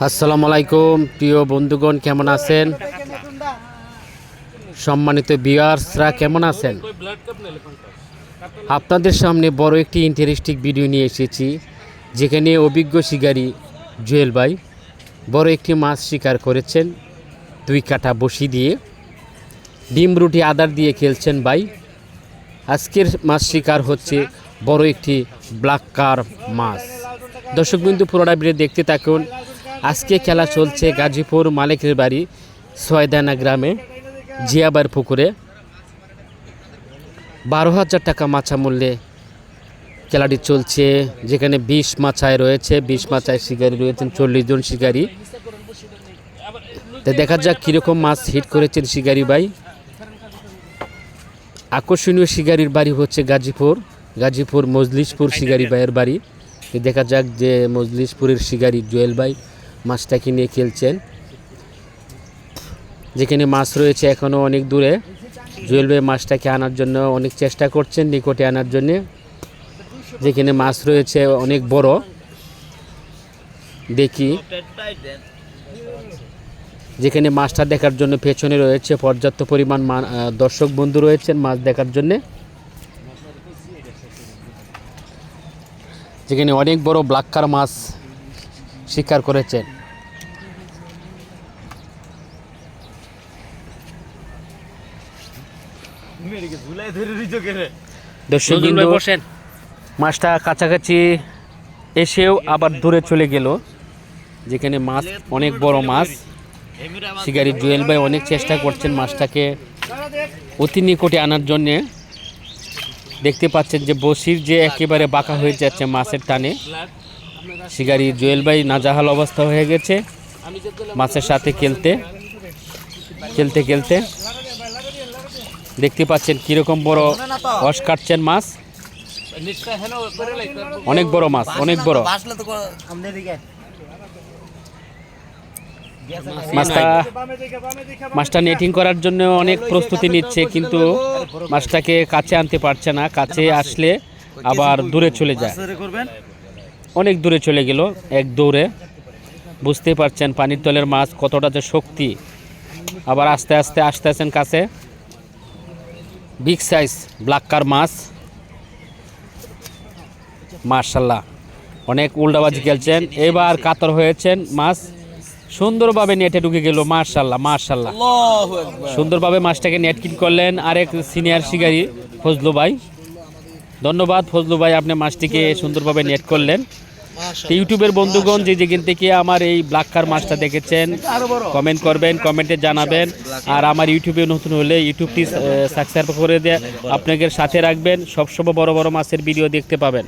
আসসালামু আলাইকুম, প্রিয় বন্ধুগণ, কেমন আছেন? সম্মানিত বিয়ার্সরা কেমন আছেন? আপনাদের সামনে বড় একটি ইন্টারেস্টিং ভিডিও নিয়ে এসেছি, যেখানে অভিজ্ঞ শিকারী জুয়েল ভাই বড় একটি মাছ শিকার করেছেন, দুই কাঠা বসি দিয়ে। ডিম রুটি আদার দিয়ে খেলছেন ভাই। আজকের মাছ শিকার হচ্ছে বড় একটি ব্ল্যাক কার মাছ। দর্শকবিন্দু পুরোটা ভিডিও দেখতে থাকুন। আজকে খেলা চলছে গাজীপুর মালিকের বাড়ি সয়দানা গ্রামে, জিয়াবার পুকুরে। বারো হাজার টাকা মাছা মূল্যে খেলাটি চলছে, যেখানে বিশ মাছায় রয়েছে বিশ মাছায় শিকারী রয়েছেন চল্লিশ জন শিকারি। তো দেখা যাক কীরকম মাছ হিট করেছেন শিকারী ভাই। আকর্ষণীয় শিকারির বাড়ি হচ্ছে গাজীপুর গাজীপুর মজলিশপুর শিকারি ভাইয়ের বাড়ি। দেখা যাক যে মজলিশপুরের শিকারি জুয়েল ভাই মাছটাকে নিয়ে খেলছেন। যেখানে মাছ রয়েছে এখনও অনেক দূরে। জুয়েল ভাই মাছটাকে আনার জন্য অনেক চেষ্টা করছেন নিকটে আনার জন্যে। যেখানে মাছ রয়েছে অনেক বড়। দেখি। যেখানে মাছটা দেখার জন্য পেছনে রয়েছে পর্যাপ্ত পরিমাণ দর্শক বন্ধু রয়েছেন মাছ দেখার জন্যে। যেখানে অনেক বড় ব্লাক্কার মাছ শিকার করেছেন। মাছটা কাছাকাছি এসেও আবার দূরে চলে গেল যেখানে মাছ অনেক বড় মাছ। শিকারি জুয়েল ভাই অনেক চেষ্টা করছেন মাছটাকে অতি নিকটে আনার জন্যে। দেখতে পাচ্ছেন যে বসির যে একেবারে বাঁকা হয়ে যাচ্ছে মাছের টানে। শিকারি জুয়েল ভাই নাজাহাল অবস্থা হয়ে গেছে। মাছের সাথে খেলতে খেলতে খেলতে। দেখতে পাচ্ছেন কীরকম বড় রস কাটছেন মাছ। অনেক বড় মাছ, অনেক বড়। মাছটা মাছটা নেটিং করার জন্য অনেক প্রস্তুতি নিচ্ছে, কিন্তু মাছটাকে কাছে আনতে পারছে না। কাছে আসলে আবার দূরে চলে যায়। অনেক দূরে চলে গেল এক দৌড়ে। বুঝতেই পারছেন পানির তলের মাছ কতটা যে শক্তি। আবার আস্তে আস্তে আসতে আছেন কাছে। বিগ সাইজ ব্ল্যাক কার মাছ। মার্শাল্লাহ অনেক উল্টাবাজি খেলছেন। এবার কাতর হয়েছেন মাছ। সুন্দরভাবে নেটে ঢুকে গেল মার্শাল্লাহ মার্শাল্লাহ সুন্দরভাবে মাছটাকে নেট কিন করলেন আরেক সিনিয়র শিকারী ফজলু ভাই। ধন্যবাদ ফজলু ভাই আপনি মাছটিকে সুন্দরভাবে নেট করলেন। তো ইউটিউবের বন্ধুগণ যে যেখান থেকে আমার এই ব্ল্যাক কার মাছটা দেখেছেন কমেন্ট করবেন কমেন্টে জানাবেন। আর আমার ইউটিউবে নতুন হলে ইউটিউবটি সাবস্ক্রাইব করে দিয়ে আপনাদের সাথে রাখবেন। সবসময় বড় বড় মাছের ভিডিও দেখতে পাবেন।